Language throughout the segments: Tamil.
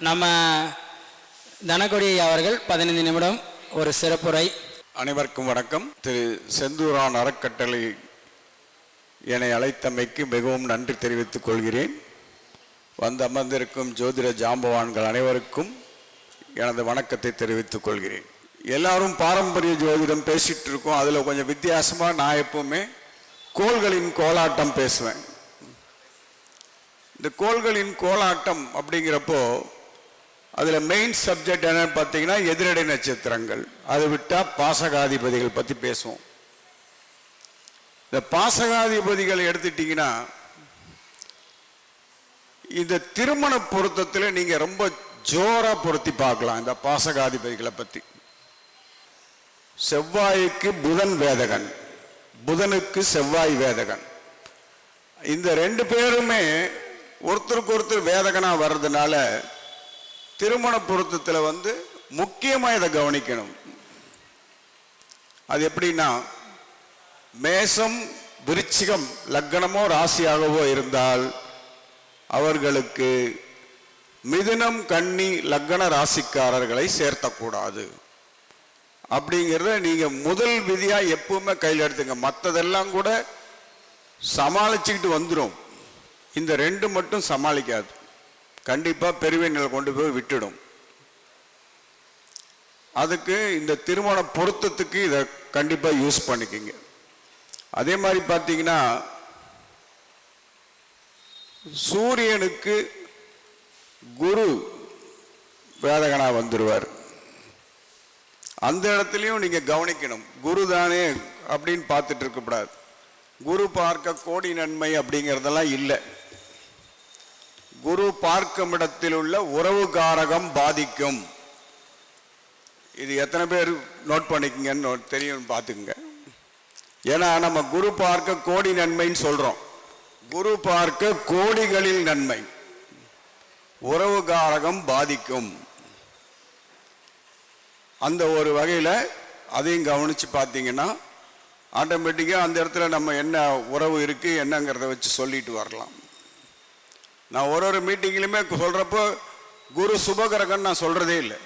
நம்ம தனகொடி அவர்கள் பதினைந்து நிமிடம் ஒரு சிறப்புரை. அனைவருக்கும் வணக்கம். திரு செந்தூரான் அறக்கட்டளை என்னை அழைத்தமைக்கு மிகவும் நன்றி தெரிவித்துக் கொள்கிறேன். வந்து அமர்ந்திருக்கும் ஜோதிட ஜாம்பவான்கள் அனைவருக்கும் எனது வணக்கத்தை தெரிவித்துக் கொள்கிறேன். எல்லாரும் பாரம்பரிய ஜோதிடம் பேசிட்டு இருக்கோம். அதில் கொஞ்சம் வித்தியாசமாக நான் எப்பவுமே கோள்களின் கோலாட்டம் பேசுவேன். இந்த கோள்களின் கோலாட்டம் அப்படிங்கிறப்போ அதில் மெயின் சப்ஜெக்ட் என்னன்னு பார்த்தீங்கன்னா எதிரடை நட்சத்திரங்கள். அதை விட்டால் பாசகாதிபதிகள் பற்றி பேசுவோம். இந்த பாசகாதிபதிகள் எடுத்துட்டிங்கன்னா இந்த திருமண பொருத்தத்தில் நீங்கள் ரொம்ப ஜோரா பொருத்தி பார்க்கலாம் இந்த பாசகாதிபதிகளை பற்றி செவ்வாய்க்கு புதன் வேதகன். புதனுக்கு செவ்வாய் வேதகன். இந்த ரெண்டு பேருமே ஒருத்தருக்கு ஒருத்தர் வேதகனா வர்றதுனால திருமண பொருத்தத்தில் வந்து முக்கியமாக இதை கவனிக்கணும். அது எப்படின்னா மேசம் விருச்சிகம் லக்னமோ ராசியாகவோ இருந்தால் அவர்களுக்கு மிதுனம் கன்னி லக்ன ராசிக்காரர்களை சேர்த்தக்கூடாது. அப்படிங்கிறத நீங்க முதல் விதியாக எப்பவுமே கையில் எடுத்துங்க. மற்றதெல்லாம் கூட சமாளிச்சுக்கிட்டு வந்துடும் இந்த ரெண்டு மட்டும் சமாளிக்காது. கண்டிப்பாக பெருவினில் கொண்டு போய் விட்டுடும். அதுக்கு இந்த திருமண பொருத்தத்துக்கு இதை கண்டிப்பாக யூஸ் பண்ணிக்கங்க. அதே மாதிரி பார்த்தீங்கன்னா சூரியனுக்கு குரு வேதகனாக வந்துடுவார் அந்த இடத்துலையும் நீங்கள் கவனிக்கணும். குரு தானே அப்படின்னு பார்த்துட்டு இருக்கக்கூடாது குரு பார்க்க கோடி நன்மை அப்படிங்கிறதெல்லாம் இல்லை. குரு பார்க்கும் இடத்தில் உள்ள உறவு காரகம் பாதிக்கும். இது எத்தனை பேர் நோட் பண்ணிக்கங்கன்னு தெரியும் பார்த்துக்குங்க. ஏன்னா நம்ம குரு பார்க்க கோடி நன்மைன்னு சொல்கிறோம் குரு பார்க்க கோடிகளில் நன்மை. உறவு காரகம் பாதிக்கும். அந்த ஒரு வகையில் அதையும் கவனித்து பார்த்தீங்கன்னா ஆட்டோமேட்டிக்காக அந்த இடத்துல நம்ம என்ன உறவு இருக்குது என்னங்கிறத வச்சு சொல்லிட்டு வரலாம். நான் ஒரு ஒரு மீட்டிங்லையுமே சொல்கிறப்போ குரு சுபகரகன் நான் சொல்கிறதே இல்லை.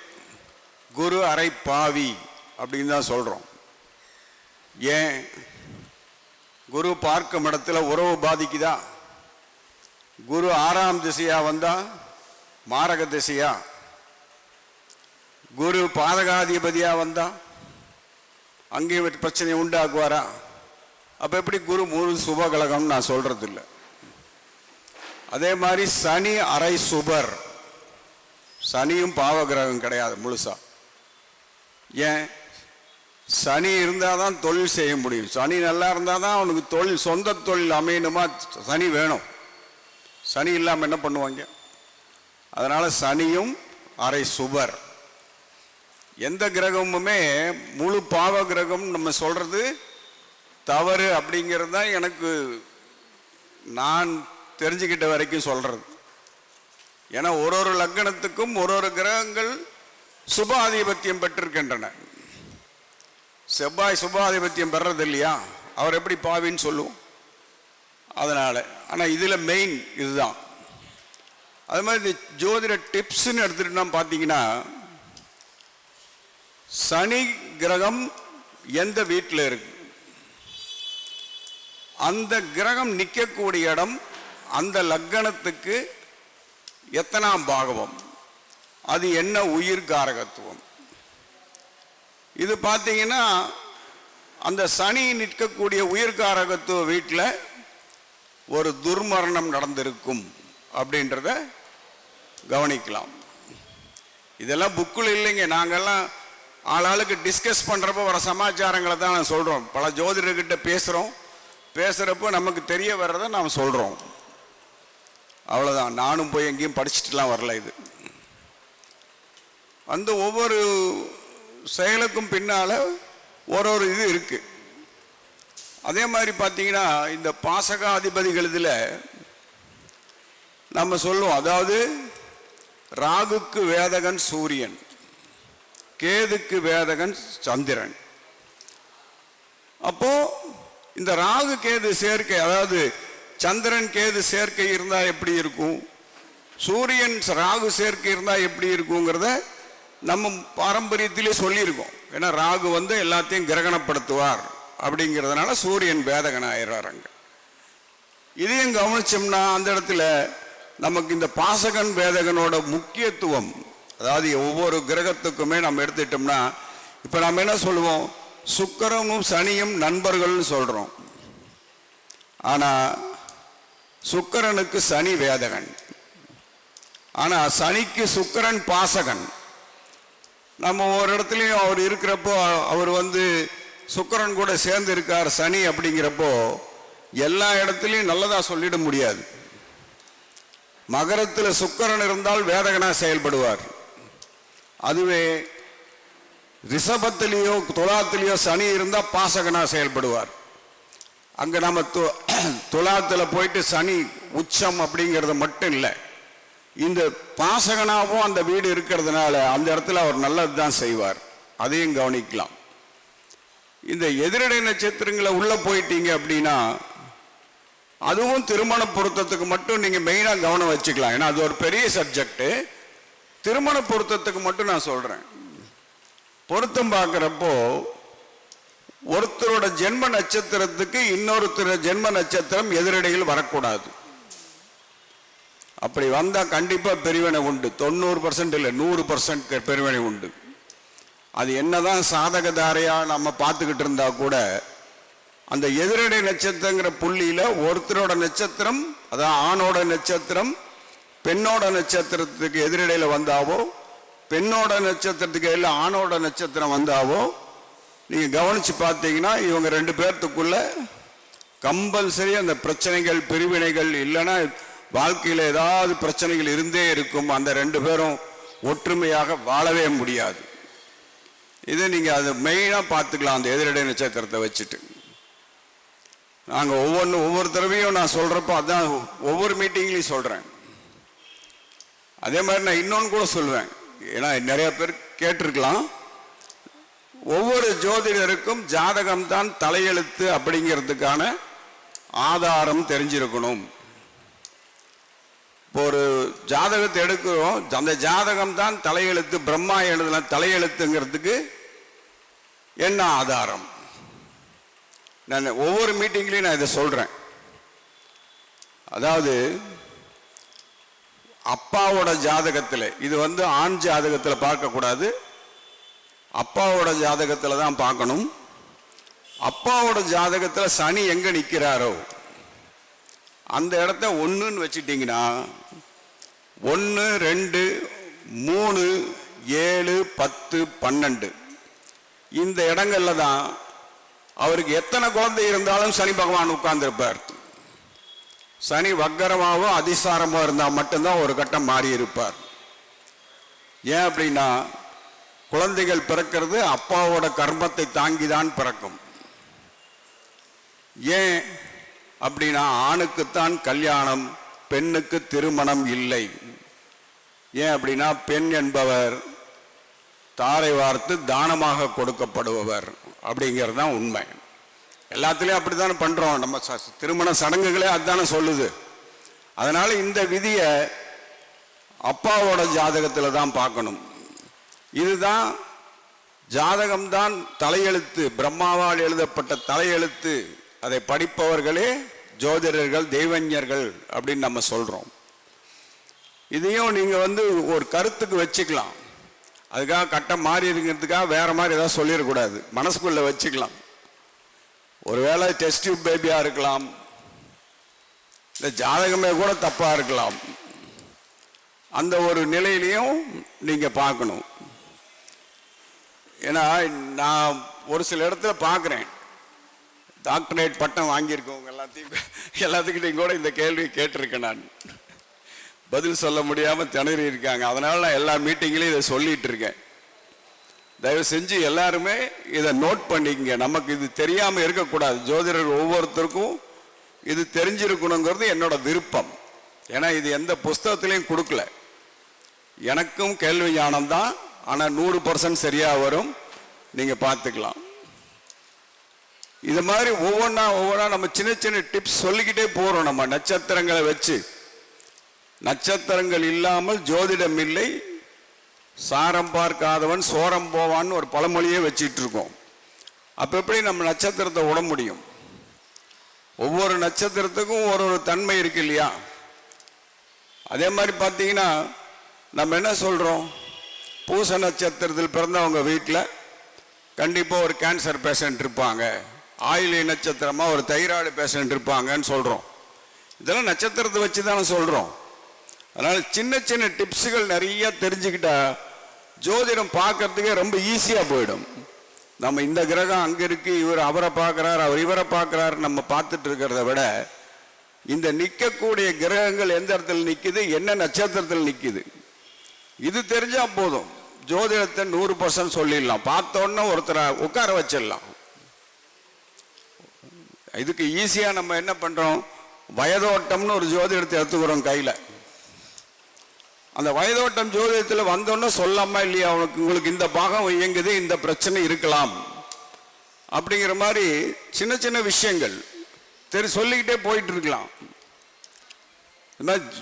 குரு அரை பாவி அப்படின்னு தான் சொல்கிறோம் ஏன்? குரு பார்க்கும் இடத்துல உறவு பாதிக்குதா? குரு ஆறாம் திசையாக வந்தால் மாரக திசையா? குரு பாதகாதிபதியாக வந்தால் அங்கேயும் பிரச்சனை உண்டாக்குவாரா? அப்போ எப்படி குரு முழு சுபகலகம்னு நான் சொல்கிறது இல்லை அதே மாதிரி சனி அரை சுபர். சனியும் பாவகிரகம் கிடையாது முழுசா. ஏன்? சனி இருந்தால் தான் தொழில் செய்ய முடியும். சனி நல்லா இருந்தால் தான் அவனுக்கு தொழில் சொந்த தொழில் அமையணுமா? சனி வேணும். சனி இல்லாமல் என்ன பண்ணுவாங்க? அதனால் சனியும் அரை சுபர். எந்த கிரகமுமே முழு பாவ கிரகம் நம்ம சொல்கிறது தவறு அப்படிங்கிறது தான் எனக்கு நான் தெரிஞ்சுக்கிட்ட வரைக்கும் சொல்கிறது ஏன்னா ஒரு ஒரு லக்னத்துக்கும் ஒரு ஒரு கிரகங்கள் சுப ஆதிபத்தியம் பெற்றிருக்கின்றன. செவ்வாய் சுபாதிபத்தியம் பெறது இல்லையா அவர் எப்படி பாவின்னு சொல்லுவோம். அதனால். ஆனால் இதில் மெயின் இதுதான். அது மாதிரி இந்த ஜோதிட டிப்ஸ்ன்னு எடுத்துகிட்டோம் பார்த்தீங்கன்னா சனி கிரகம் எந்த வீட்டில் இருக்கு? அந்த கிரகம் நிற்கக்கூடிய இடம் அந்த லக்கணத்துக்கு எத்தனாம் பாகவம்? அது என்ன உயிர் காரகத்துவம்? இது பார்த்தீங்கன்னா அந்த சனி நிற்கக்கூடிய உயிர்காரகத்துவ வீட்டில் ஒரு துர்மரணம் நடந்திருக்கும் அப்படின்றத கவனிக்கலாம். இதெல்லாம் புக்கில் இல்லைங்க. நாங்கெல்லாம் ஆளாளுக்கு டிஸ்கஸ் பண்ணுறப்போ வர சமாச்சாரங்களை தான் நான் சொல்கிறோம் பல ஜோதிடர்கிட்ட பேசுகிறோம் பேசுகிறப்போ நமக்கு தெரிய வர்றதை நாம் சொல்கிறோம் அவ்வளோதான் நானும் போய் எங்கேயும் படிச்சுட்டுலாம் வரல இது. அந்த ஒவ்வொரு செயலுக்கும் பின்னால் ஒரு ஒரு இது இருக்குது அதே மாதிரி பார்த்தீங்கன்னா இந்த பாசகாதிபதிகள் இதில் நம்ம சொல்லுவோம் அதாவது ராகுக்கு வேதகன் சூரியன் கேதுக்கு வேதகன் சந்திரன். அப்போ இந்த ராகு கேது சேர்க்கை அதாவது சந்திரன் கேது சேர்க்கை இருந்தால் எப்படி இருக்கும்? சூரியன் ராகு சேர்க்கை இருந்தால் எப்படி இருக்குங்கிறத நம்ம பாரம்பரியத்திலே சொல்லியிருக்கோம். ஏன்னா ராகு வந்து எல்லாத்தையும் கிரகணப்படுத்துவார் அப்படிங்கிறதுனால சூரியன் வேதகன் ஆயிடுறார் அங்கே. இதையும் கவனிச்சோம்னா அந்த இடத்துல நமக்கு இந்த பாசகன் வேதகனோட முக்கியத்துவம் அதாவது ஒவ்வொரு கிரகத்துக்குமே நம்ம எடுத்துட்டோம்னா இப்போ நம்ம என்ன சொல்லுவோம்? சுக்கரமும் சனியும் நண்பர்கள்னு சொல்கிறோம் ஆனால் சுக்கரனுக்கு சனி வேதகன். ஆனால் சனிக்கு சுக்கரன் பாசகன். நம்ம ஒரு இடத்துலையும் அவர் இருக்கிறப்போ அவர் வந்து சுக்கரன் கூட சேர்ந்து இருக்கார் சனி அப்படிங்கிறப்போ எல்லா இடத்துலையும் நல்லதாக சொல்லிட முடியாது. மகரத்தில் சுக்கரன் இருந்தால் வேதகனா செயல்படுவார். அதுவே ரிஷபத்திலேயோ துலாத்திலேயோ சனி இருந்தால் பாசகனாக செயல்படுவார். அங்க நம்ம து- துலாத்துல போயிட்டு சனி உச்சம் அப்படிங்கிறது மட்டும் இல்லை. இந்த பாசகனாவும் அந்த வீடு இருக்கிறதுனால அந்த இடத்துல அவர் நல்லது தான் செய்வார். அதையும் கவனிக்கலாம். இந்த எதிரடை நட்சத்திரங்களை உள்ள போயிட்டீங்க அப்படின்னா அதுவும் திருமண பொருத்தத்துக்கு மட்டும் நீங்க மெயினா கவனம் வச்சுக்கலாம். ஏன்னா அது ஒரு பெரிய சப்ஜெக்ட் திருமண பொருத்தத்துக்கு மட்டும் நான் சொல்றேன். பொருத்தம் பார்க்குறப்போ ஒருத்தரோட ஜென்ம நட்சத்திரத்துக்கு இன்னொருத்தர் ஜென்ம நட்சத்திரம் எதிரடையில் வரக்கூடாது. அப்படி வந்தால் கண்டிப்பாக பெருவினை உண்டு. தொண்ணூறு பர்சன்ட் இல்லை நூறு பர்சன்ட் பெருவினை உண்டு. அது என்னதான் சாதகதாரையாக நம்ம பார்த்துக்கிட்டு இருந்தா கூட அந்த எதிரடை நட்சத்திரங்கிற புள்ளியில் ஒருத்தரோட நட்சத்திரம் அதான் ஆணோட நட்சத்திரம் பெண்ணோட நட்சத்திரத்துக்கு எதிரடையில் வந்தாவோ பெண்ணோட நட்சத்திரத்துக்கு இல்லை ஆணோட நட்சத்திரம் வந்தாவோ நீங்க கவனிச்சு பார்த்தீங்கன்னா இவங்க ரெண்டு பேர்த்துக்குள்ள கம்பல்சரி அந்த பிரச்சனைகள் பிரிவினைகள் இல்லைன்னா வாழ்க்கையில் ஏதாவது பிரச்சனைகள் இருந்தே இருக்கும். அந்த ரெண்டு பேரும் ஒற்றுமையாக வாழவே முடியாது. இதை நீங்கள் அதை மெயினாக பார்த்துக்கலாம் அந்த எதிரடை நட்சத்திரத்தை வச்சுட்டு. நாங்கள் ஒவ்வொன்று ஒவ்வொரு தடவையும் நான் சொல்கிறப்போ அதான் ஒவ்வொரு மீட்டிங்லையும் சொல்கிறேன் அதே மாதிரி நான் இன்னொன்று கூட சொல்லுவேன் ஏன்னா நிறையா பேர் கேட்டிருக்கலாம். ஒவ்வொரு ஜோதிடருக்கும் ஜாதகம் தான் தலையெழுத்து அப்படிங்கிறதுக்கான ஆதாரம் தெரிஞ்சிருக்கணும். இப்போ ஒரு ஜாதகத்தை எடுக்கிறோம். அந்த ஜாதகம் தான் தலையெழுத்து பிரம்மா எழுதுன தலையெழுத்துங்கிறதுக்கு என்ன ஆதாரம்? நான் ஒவ்வொரு மீட்டிங்லேயும் நான் இதை சொல்கிறேன் அதாவது அப்பாவோட ஜாதகத்தில் இது வந்து ஆண் ஜாதகத்தில் பார்க்கக்கூடாது. அப்பாவோட ஜாதகத்தில் தான் பார்க்கணும். அப்பாவோட ஜாதகத்தில் சனி எங்கே நிற்கிறாரோ அந்த இடத்த ஒன்றுன்னு வச்சுட்டிங்கன்னா ஒன்று ரெண்டு மூணு ஏழு பத்து பன்னெண்டு. இந்த இடங்கள்ல தான் அவருக்கு எத்தனை குழந்தை இருந்தாலும் சனி பகவான் உட்கார்ந்துருப்பார். சனி வக்கரமாகவும் அதிசாரமாக இருந்தால் மட்டும்தான் ஒரு கட்டம் மாறி இருப்பார் ஏன் அப்படின்னா குழந்தைகள் பிறக்கிறது அப்பாவோட கர்மத்தை தாங்கி தான் பிறக்கும். ஏன் அப்படின்னா ஆணுக்குத்தான் கல்யாணம் பெண்ணுக்கு திருமணம் இல்லை. ஏன் அப்படின்னா பெண் என்பவர் தாரை வார்த்து தானமாக கொடுக்கப்படுபவர் அப்படிங்கிறது தான் உண்மை. எல்லாத்துலேயும் அப்படித்தானே பண்ணுறோம் நம்ம ச- திருமண சடங்குகளே அதுதானே சொல்லுது. அதனால் இந்த விதியை அப்பாவோட ஜாதகத்தில் தான் பார்க்கணும். இதுதான் ஜாதகம்தான் தலையெழுத்து. பிரம்மாவால் எழுதப்பட்ட தலையெழுத்து. அதை படிப்பவர்களே ஜோதிடர்கள் தெய்வஞர்கள் அப்படின்னு நம்ம சொல்கிறோம் இதையும் நீங்கள் வந்து ஒரு கருத்துக்கு வச்சுக்கலாம். அதுக்காக கட்டம் மாறி இருக்கிறதுக்காக வேறு மாதிரி ஏதாவது சொல்லிடக்கூடாது. மனசுக்குள்ளே வச்சுக்கலாம். ஒருவேளை டெஸ்ட் டியூப் பேபியாக இருக்கலாம். இந்த ஜாதகமே கூட தப்பாக இருக்கலாம். அந்த ஒரு நிலையிலையும் நீங்கள் பார்க்கணும். ஏன்னா நான் ஒரு சில இடத்துல பார்க்குறேன். டாக்டரேட் பட்டம் வாங்கியிருக்கவங்க எல்லாத்தையும் எல்லாத்துக்கிட்டையும் கூட இந்த கேள்வி கேட்டிருக்கேன் நான். பதில் சொல்ல முடியாமல் திணறி இருக்காங்க. அதனால் நான் எல்லா மீட்டிங்லையும் இதை சொல்லிட்டு இருக்கேன். தயவு செஞ்சு எல்லாருமே இதை நோட் பண்ணிக்கங்க. நமக்கு இது தெரியாமல் இருக்கக்கூடாது. ஜோதிடர் ஒவ்வொருத்தருக்கும் இது தெரிஞ்சிருக்கணுங்கிறது என்னோட விருப்பம். ஏன்னா இது எந்த புஸ்தகத்துலேயும் கொடுக்கல. எனக்கும் கேள்வி ஞானம் தான் ஆனால் நூறு பர்சன்ட் சரியாக வரும். நீங்கள் பார்த்துக்கலாம். இது மாதிரி ஒவ்வொன்றா ஒவ்வொன்றா நம்ம சின்ன சின்ன டிப்ஸ் சொல்லிக்கிட்டே போகிறோம் நம்ம நட்சத்திரங்களை வச்சு. நட்சத்திரங்கள் இல்லாமல் ஜோதிடம் இல்லை. சாரம் பார்க்காதவன் சோரம் போவான்னு ஒரு பழமொழியே வச்சிட்டு இருக்கோம். அப்போ எப்படி நம்ம நட்சத்திரத்தை விட முடியும்? ஒவ்வொரு நட்சத்திரத்துக்கும் ஒரு ஒரு தன்மை இருக்கு இல்லையா? அதே மாதிரி பார்த்தீங்கன்னா நம்ம என்ன சொல்கிறோம் பூச நட்சத்திரத்தில் பிறந்தவங்க வீட்டில் கண்டிப்பாக ஒரு கேன்சர் பேஷண்ட் இருப்பாங்க. ஆயிலி நட்சத்திரமாக ஒரு தைராய்டு பேஷண்ட் இருப்பாங்கன்னு சொல்கிறோம் இதெல்லாம் நட்சத்திரத்தை வச்சு தானே சொல்கிறோம் அதனால் சின்ன சின்ன டிப்ஸுகள் நிறைய தெரிஞ்சுக்கிட்டா ஜோதிடம் பார்க்கறதுக்கே ரொம்ப ஈஸியாக போயிடும். நம்ம இந்த கிரகம் அங்கே இருக்குது இவர் அவரை பார்க்குறார் அவர் இவரை பார்க்குறாரு நம்ம பார்த்துட்டு இருக்கிறத விட இந்த நிற்கக்கூடிய கிரகங்கள் எந்த இடத்துல நிற்கிது என்ன நட்சத்திரத்தில் நிற்கிது இது தெரிஞ்சால் போதும். ஜோதிடத்தை நூறு பர்சன்ட் சொல்லிடலாம். பார்த்தோன்னே ஒருத்தரை உட்கார வச்சிடலாம். இதுக்கு ஈஸியாக நம்ம என்ன பண்ணுறோம் வயதோட்டம்னு ஒரு ஜோதிடத்தை எடுத்துக்கிறோம் கையில். அந்த வயதோட்டம் ஜோதிடத்தில் வந்தோன்னே சொல்லாமா இல்லையா? அவனுக்கு உங்களுக்கு இந்த பாகம் இயங்குது இந்த பிரச்சனை இருக்கலாம். அப்படிங்கிற மாதிரி சின்ன சின்ன விஷயங்கள். தெரி சொல்லிக்கிட்டே போயிட்டு இருக்கலாம்.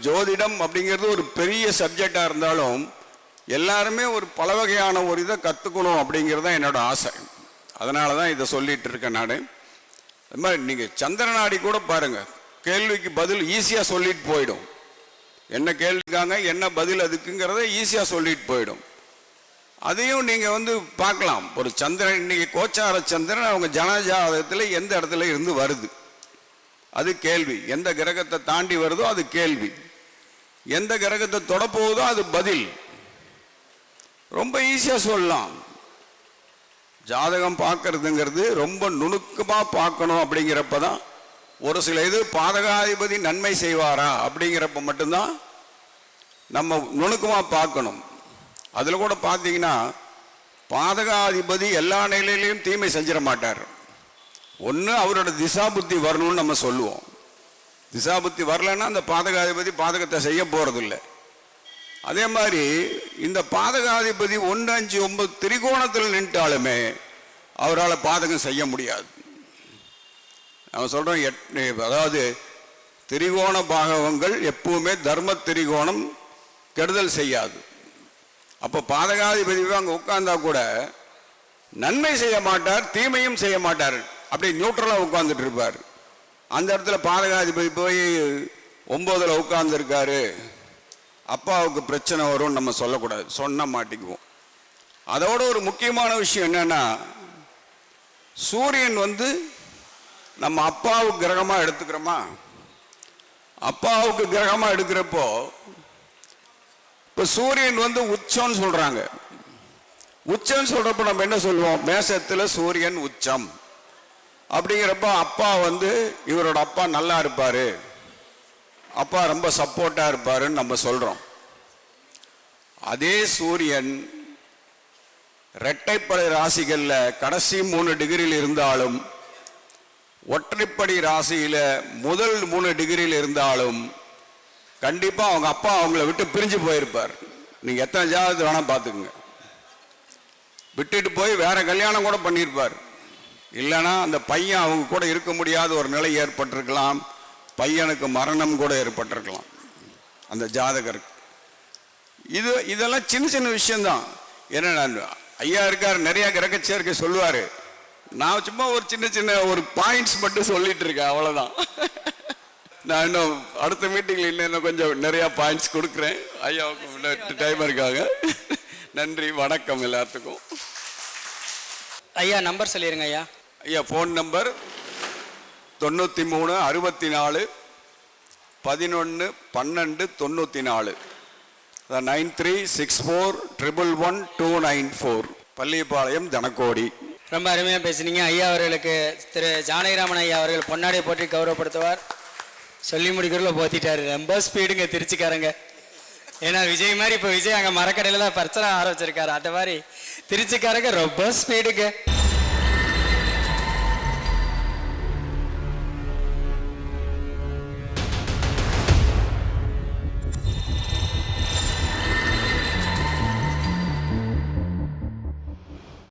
ஜோதிடம் அப்படிங்கிறது ஒரு பெரிய சப்ஜெக்டாக இருந்தாலும் எல்லாருமே ஒரு பல வகையான ஒரு இதை கற்றுக்கணும் அப்படிங்கிறது தான் என்னோட ஆசை. அதனால தான் இதை சொல்லிகிட்டு இருக்கேன் நான். அது மாதிரி நீங்கள் சந்திரநாடி கூட பாருங்கள் கேள்விக்கு பதில் ஈஸியாக சொல்லிட்டு போயிடும். என்ன கேள்விக்காங்க என்ன பதில் அதுக்குங்கிறத ஈஸியாக சொல்லிட்டு போயிடும். அதையும் நீங்கள் வந்து பார்க்கலாம். ஒரு சந்திரன் இன்னைக்கு கோச்சார சந்திரன் அவங்க ஜனஜாதகத்தில் எந்த இடத்துல இருந்து வருது? அது கேள்வி. எந்த கிரகத்தை தாண்டி வருதோ அது கேள்வி. எந்த கிரகத்தை தொடப்போகுதோ அது பதில். ரொம்ப ஈஸியாக சொல்லலாம். ஜாதகம் பார்க்கறதுங்கிறது ரொம்ப நுணுக்கமாக பார்க்கணும் அப்படிங்கிறப்ப தான் ஒரு சில இது பாதகாதிபதி நன்மை செய்வாரா அப்படிங்கிறப்ப மட்டும்தான் நம்ம நுணுக்கமாக பார்க்கணும். அதில் கூட பார்த்தீங்கன்னா பாதகாதிபதி எல்லா நிலையிலையும் தீமை செஞ்சிட மாட்டார். ஒன்று அவரோட திசா புத்தி வரணும்னு நம்ம சொல்லுவோம். திசா புத்தி வரலன்னா அந்த பாதகாதிபதி பாதகத்தை செய்ய போகிறதில்லை அதே மாதிரி இந்த பாதகாதிபதி ஒன்று அஞ்சு ஒன்பது திரிகோணத்தில் நின்றாலுமே அவரால் பாதகம் செய்ய முடியாது. நம்ம சொல்கிறோம் எட் அதாவது திரிகோண பாகவங்கள் எப்பவுமே தர்ம திரிகோணம் கெடுதல் செய்யாது. அப்போ பாதகாதிபதி அங்கே உட்கார்ந்தா கூட நன்மை செய்ய மாட்டார் தீமையும் செய்ய மாட்டார். அப்படியே நியூட்ரலாக உட்கார்ந்துட்டு இருப்பார். அந்த இடத்துல பாதகாதிபதி போய் ஒம்போதில் உட்கார்ந்துருக்காரு. அப்பாவுக்கு பிரச்சனை வரும்னு நம்ம சொல்லக்கூடாது. சொன்ன மாட்டிக்குவோம். அதோட ஒரு முக்கியமான விஷயம் என்னன்னா சூரியன் வந்து நம்ம அப்பாவுக்கு கிரகமாக எடுத்துக்கிறோமா? அப்பாவுக்கு கிரகமாக எடுக்கிறப்போ இப்போ சூரியன் வந்து உச்சம்னு சொல்கிறாங்க உச்சம்னு சொல்கிறப்போ நம்ம என்ன சொல்லுவோம்? மேசத்தில் சூரியன் உச்சம். அப்படிங்கிறப்ப அப்பா வந்து இவரோட அப்பா நல்லா இருப்பாரு. அப்பா ரொம்ப சப்போர்ட்டா இருப்பாருன்னு நம்ம சொல்றோம். அதே சூரியன் இரட்டைப்படை ராசிகள்ல கடைசி மூணு டிகிரியில் இருந்தாலும் ஒற்றைப்படை ராசியில முதல் மூணு டிகிரியில் இருந்தாலும் கண்டிப்பாக அவங்க அப்பா அவங்கள விட்டு பிரிஞ்சு போயிருப்பார். நீங்க எத்தனை ஜாதகத்தை வேணா பார்த்துக்குங்க. விட்டுட்டு போய் வேற கல்யாணம் கூட பண்ணியிருப்பார். இல்லைன்னா அந்த பையன் அவங்க கூட இருக்க முடியாத ஒரு நிலை ஏற்பட்டிருக்கலாம். பையனுக்கு மரணம் கூட ஏற்பட்டிருக்கலாம். அந்த ஜாதகருக்கு. இது இதெல்லாம் சின்ன சின்ன விஷயம்தான். ஏன்னா நான் ஐயா இருக்கார் நிறைய கிரக சேர்க்கை சொல்லுவாரு. நான் சும்மா ஒரு சின்ன சின்ன ஒரு பாயிண்ட்ஸ் மட்டும் சொல்லிட்டு இருக்கேன் அவ்வளவுதான். நான் இன்னும் அடுத்த மீட்டிங்ல இன்னும் இன்னும் கொஞ்சம் நிறைய பாயிண்ட்ஸ் கொடுக்குறேன். ஐயாவுக்கு டைம் இருக்காங்க. நன்றி வணக்கம் எல்லாத்துக்கும். ஐயா நம்பர் சொல்லிடுங்க ஐயா. ஐயா ஃபோன் நம்பர் தொண்ணூற்றி மூணு அறுபத்தி நாலு பதினொன்று பன்னெண்டு தொண்ணூற்றி நாலு. Nine three six four triple one two nine four. Pallipalayam Thanakodi. ரொம்ப அருமையாக பேசுனீங்க. ஐயா அவர்களுக்கு திரு ஜானகிராமன் ஐயா அவர்கள் பொன்னாடை போற்றி கௌரவப்படுத்துவார். சொல்லி முடிக்கிறதுல போத்திட்டாரு. ரொம்ப ஸ்பீடுங்க திருச்சிக்காரங்க. ஏன்னா விஜய் மாதிரி இப்போ விஜய் அங்கே மரக்கடையில் தான் பிரச்சனை ஆரம்பிச்சிருக்காரு. அந்த மாதிரி திருச்சிக்காரங்க ரொம்ப ஸ்பீடுங்க.